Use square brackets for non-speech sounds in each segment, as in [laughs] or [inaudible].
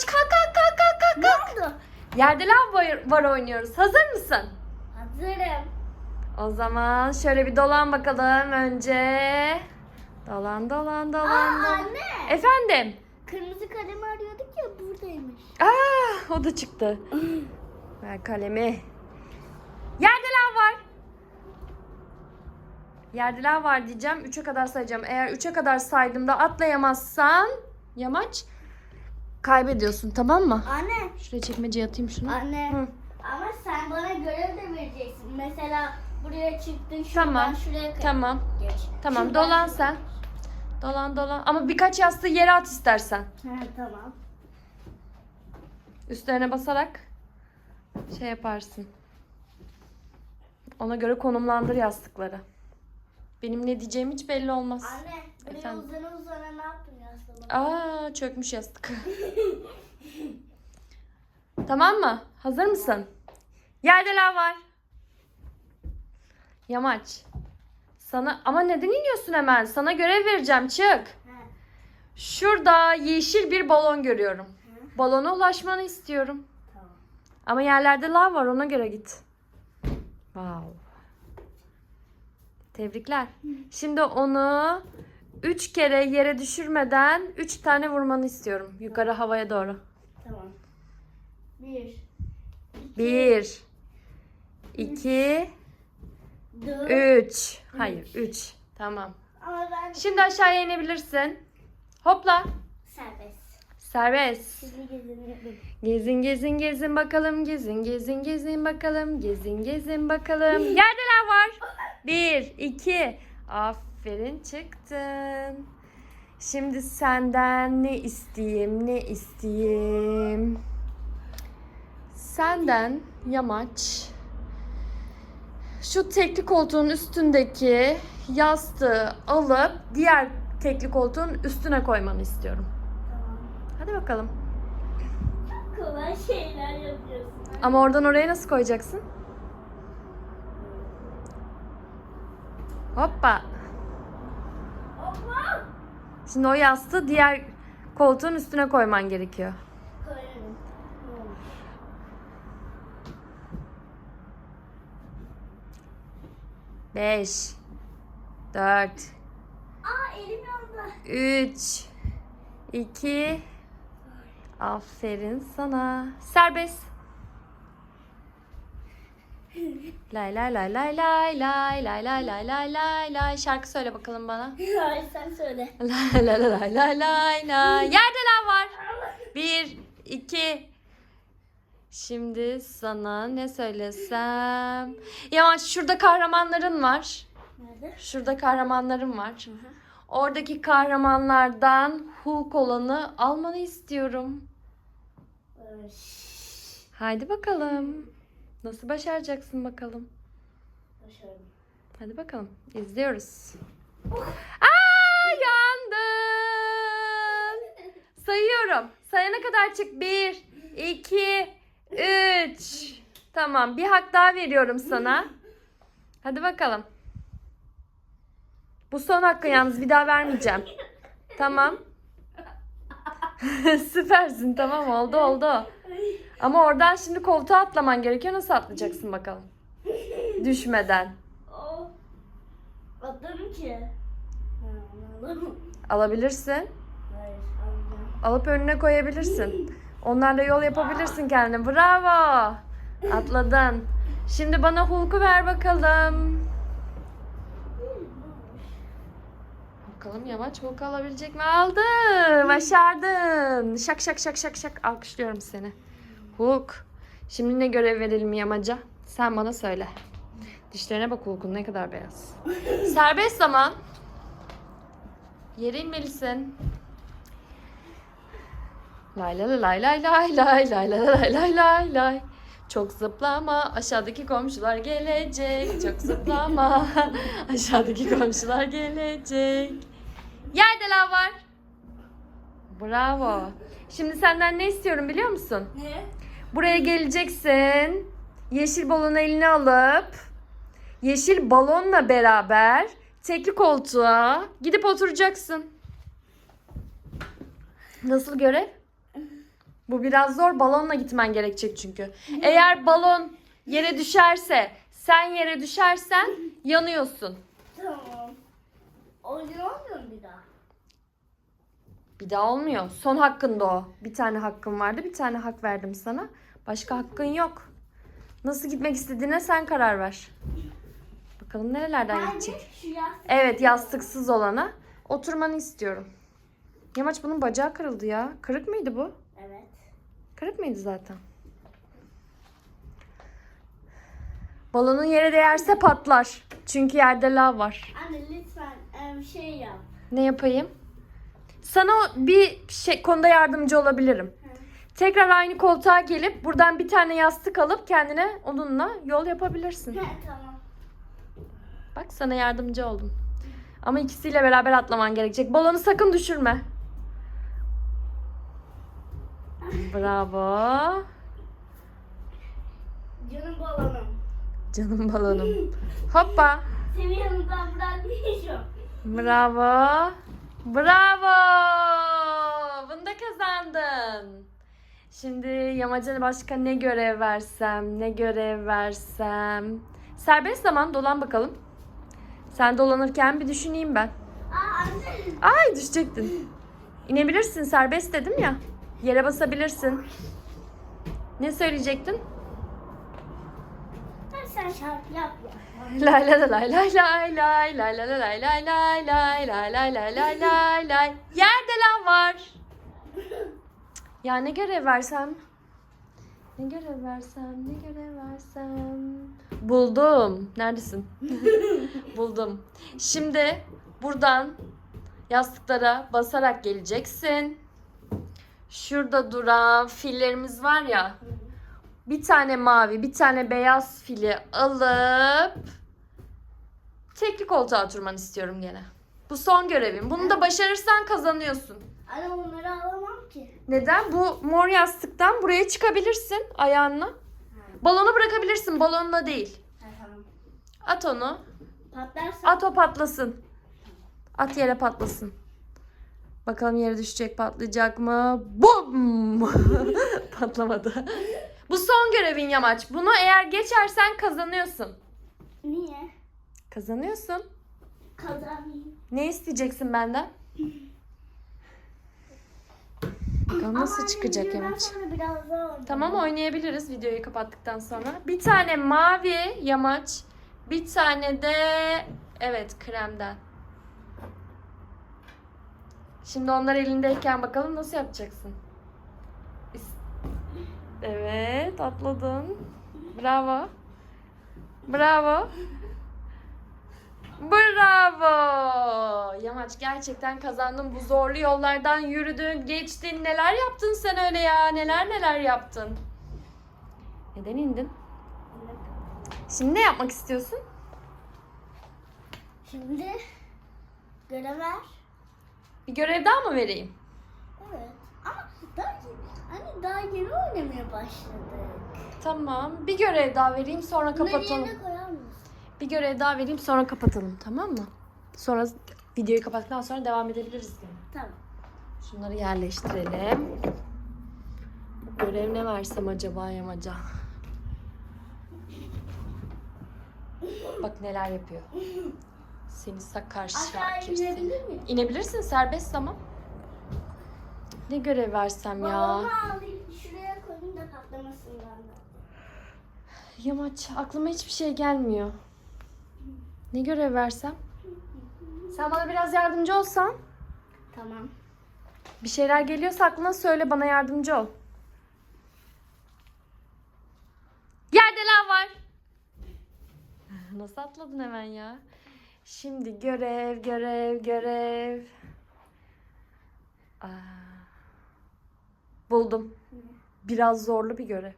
Yamaç kalk kalk kalk kalk kalk. Ne kalk. oldu? Yerde lav var, var oynuyoruz. Hazır mısın? Hazırım. O zaman şöyle bir dolan bakalım önce. Dolan dolan dolan. Aa dolan. anne. Efendim? Kırmızı kalemi arıyorduk ya buradaymış. Aa, o da çıktı. Ver kalemi. Yerde lav var. Yerde lav var diyeceğim. 3'e kadar sayacağım. Eğer 3'e kadar saydığımda atlayamazsan yamaç kaybediyorsun tamam mı? Anne. Şuraya çekmeceye atayım şunu. Anne. Hı. Ama sen bana görev de vereceksin. Mesela buraya çıktın şuradan Tamam. şuraya kadar Tamam. geç. Tamam Şuradan dolan şuraya sen. Dolan dolan. Ama birkaç yastığı yere at istersen. Ha, tamam. Üstlerine basarak şey yaparsın. Ona göre konumlandır yastıkları. Benim ne diyeceğim hiç belli olmaz. Anne buraya Efendim? uzana uzana ne yastığı? Aa çökmüş yastık. tamam mı? Hazır mısın? Yerde lav var. Yamaç. Sana ama neden iniyorsun hemen? Sana görev vereceğim. Çık. Şurada yeşil bir balon görüyorum. Balona ulaşmanı istiyorum. Ama yerlerde lav var ona göre git. Wow. Tebrikler. Şimdi onu üç kere yere düşürmeden üç tane vurmanı istiyorum. Yukarı havaya doğru. Tamam. Bir. Bir, iki, Dört. üç. Hayır üç. Tamam. Ama ben Şimdi aşağıya inebilirsin. Hopla. serbest. Serbest. Gezin gezin gezin bakalım gezin gezin gezin bakalım gezin gezin bakalım. Yerdeler var. Bir, iki. Aferin çıktın. Şimdi senden ne isteyeyim ne isteyeyim. Senden yamaç. Şu tekli koltuğun üstündeki yastığı alıp diğer tekli koltuğun üstüne koymanı istiyorum. Tamam. Hadi bakalım. Kolay şeyler yapıyorsun. Ama oradan oraya nasıl koyacaksın? Hoppa. Şimdi o yastığı diğer koltuğun üstüne koyman gerekiyor. Koyarım. Beş, dört, Aa elim yandı. üç, iki. Aferin sana. Serbest. Lay lay lay lay lay lay lay lay lay lay lay lay. Şarkı söyle bakalım bana. Hayır sen söyle. Lay lay lay lay lay lay. Yerde lav var. Bir, iki. Şimdi sana ne söylesem? Yavaş şurada kahramanların var. Nerede? Şurada kahramanların var. Oradaki kahramanlardan Hulk olanı almanı istiyorum. Ee. Haydi bakalım. Nasıl başaracaksın bakalım. Başardım. Hadi bakalım. İzliyoruz. Aa yandın. Sayıyorum. Sayana kadar çık. Bir, iki, üç. Tamam. Bir hak daha veriyorum sana. Hadi bakalım. Bu son hakkı yalnız bir daha vermeyeceğim. Tamam. [laughs] Süpersin tamam oldu oldu. Ama oradan şimdi koltuğa atlaman gerekiyor. Nasıl atlayacaksın bakalım? Düşmeden. Atladım ki. Alabilirsin. Hayır. Alıp önüne koyabilirsin. Onlarla yol yapabilirsin kendine. Bravo. Atladın. Şimdi bana Hulk'u ver bakalım. Bakalım yamaç Hulk'u alabilecek mi? Aldı. Başardın. Şak şak şak şak şak. Alkışlıyorum seni. Hulk. Şimdi ne görev verelim yamaca? Sen bana söyle. Dişlerine bak Hulk'un ne kadar beyaz. Serbest zaman. Yere inmelisin. Lay lay lay lay lay lay lay lay lay lay lay lay. Çok zıplama aşağıdaki komşular gelecek. Çok zıplama aşağıdaki komşular gelecek. Yerde lav var. Bravo. Şimdi senden ne istiyorum biliyor musun? Ne? Buraya geleceksin. Yeşil balonu eline alıp yeşil balonla beraber tekli koltuğa gidip oturacaksın. Nasıl görev? Bu biraz zor. Balonla gitmen gerekecek çünkü. Eğer balon yere düşerse, sen yere düşersen yanıyorsun. Tamam. O yüzden olmuyor mu bir daha? Bir daha olmuyor. Son hakkında o. Bir tane hakkın vardı. Bir tane hak verdim sana. Başka hakkın yok. Nasıl gitmek istediğine sen karar ver. Bakalım nerelerden Bence gidecek. şu yaz. Evet yastıksız olana oturmanı istiyorum. Yamaç bunun bacağı kırıldı ya. Kırık mıydı bu? Evet. Kırık mıydı zaten? Balonun yere değerse patlar. Çünkü yerde lav var. Anne lütfen em, şey yap. Ne yapayım? Sana bir şey konuda yardımcı olabilirim. Tekrar aynı koltuğa gelip buradan bir tane yastık alıp kendine onunla yol yapabilirsin. He tamam. Bak sana yardımcı oldum. Ama ikisiyle beraber atlaman gerekecek. Balonu sakın düşürme. [laughs] Bravo. Canım balonum. Canım balonum. [laughs] Hoppa. Seni yanımdan bırakmayacağım. Bravo. Bravo. Bunu da kazandın. Şimdi yamaca başka ne görev versem, ne görev versem. Serbest zaman dolan bakalım. Sen dolanırken bir düşüneyim ben. Ay düşecektin. İnebilirsin serbest dedim ya. Yere basabilirsin. Ne söyleyecektin? Sen şarkı yap ya. Lay lay lay lay lay lay lay lay lay lay lay lay lay lay lay lay lay lay Yerde lan var. Ya ne görev versem? Ne görev versem? Ne görev versem? Buldum. Neredesin? Buldum. Şimdi buradan yastıklara basarak geleceksin. Şurada duran fillerimiz var ya. Bir tane mavi, bir tane beyaz fili alıp tekli koltuğa oturmanı istiyorum gene. Bu son görevim. Bunu da başarırsan kazanıyorsun. Anne onları alamam ki. Neden? Bu mor yastıktan buraya çıkabilirsin ayağınla. Balonu bırakabilirsin, balonla değil. Tamam. At onu. Patlarsa. At o patlasın. At yere patlasın. Bakalım yere düşecek patlayacak mı? Bum! [laughs] Patlamadı. [laughs] Bu son görevin Yamaç. Bunu eğer geçersen kazanıyorsun. Niye? Kazanıyorsun. Kazanayım. Ne isteyeceksin benden? Bakalım nasıl çıkacak Yamaç. Tamam oynayabiliriz videoyu kapattıktan sonra. Bir tane mavi yamaç. Bir tane de evet kremden. Şimdi onlar elindeyken bakalım nasıl yapacaksın. Evet atladın. Bravo. Bravo. Bravo. Yamaç gerçekten kazandın. Bu zorlu yollardan yürüdün, geçtin. Neler yaptın sen öyle ya? Neler neler yaptın? Neden indin? Şimdi ne yapmak istiyorsun? Şimdi görev ver. Bir görev daha mı vereyim? Evet. Ama daha, hani daha yeni oynamaya başladık. Tamam. Bir görev daha vereyim sonra Bunları kapatalım. yerine koyar mısın? Bir görev daha vereyim sonra kapatalım tamam mı? Sonra videoyu kapattıktan sonra devam edebiliriz. Yani. Tamam. Şunları yerleştirelim. Görev ne versem acaba yamaca? Bak neler yapıyor. Seni sakar Aşağı Şakir seni. inebilir miyim? İnebilirsin serbest zaman. Ne görev versem ya? Balonu alayım şuraya koyayım da patlamasından da. Yamaç aklıma hiçbir şey gelmiyor. Ne görev versem? Sen bana biraz yardımcı olsan. Tamam. Bir şeyler geliyorsa aklına söyle bana yardımcı ol. Yerde lav var. Nasıl atladın hemen ya? Şimdi görev, görev, görev. Aa, buldum. Biraz zorlu bir görev.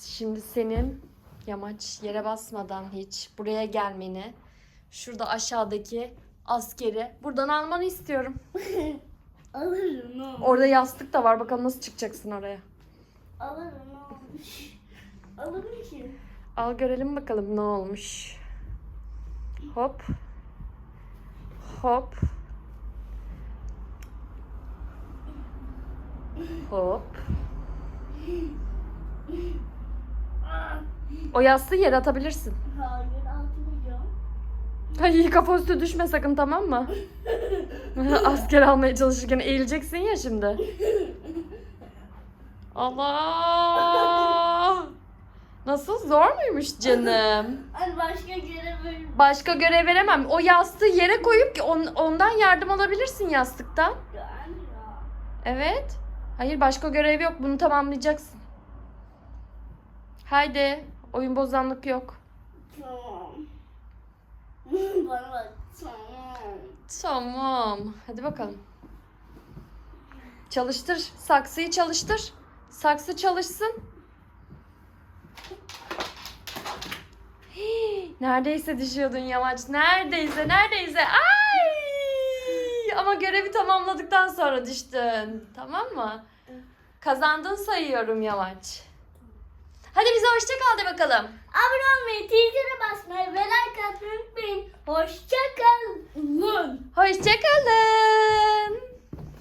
Şimdi senin yamaç yere basmadan hiç buraya gelmeni, şurada aşağıdaki askeri buradan almanı istiyorum. [laughs] Alırım ne olmuş? Orada yastık da var. Bakalım nasıl çıkacaksın oraya. Alırım ne olmuş? Alırım ki. Al görelim bakalım ne olmuş. Hop. Hop. Hop. O yastığı yere atabilirsin. Hayır atmayacağım. Ay kafa üstü düşme sakın tamam mı? [laughs] Asker almaya çalışırken eğileceksin ya şimdi. Allah! Nasıl zor muymuş canım? Hani başka görev verir. Başka görev veremem. O yastığı yere koyup ki on- ondan yardım alabilirsin yastıktan. Evet. Hayır başka görev yok. Bunu tamamlayacaksın. Haydi. Oyun bozanlık yok. Tamam. [laughs] Bana. Tamam. Tamam. Hadi bakalım. Çalıştır. Saksıyı çalıştır. Saksı çalışsın. Hii, [gasps] Neredeyse düşüyordun yamaç. Neredeyse, neredeyse. Ay! Ama görevi tamamladıktan sonra düştün. Tamam mı? Kazandın sayıyorum yamaç. Hadi bize hoşça kal de bakalım. Abone olmayı, tizlere basmayı ve like atmayı unutmayın. Hoşçakalın. Hoşça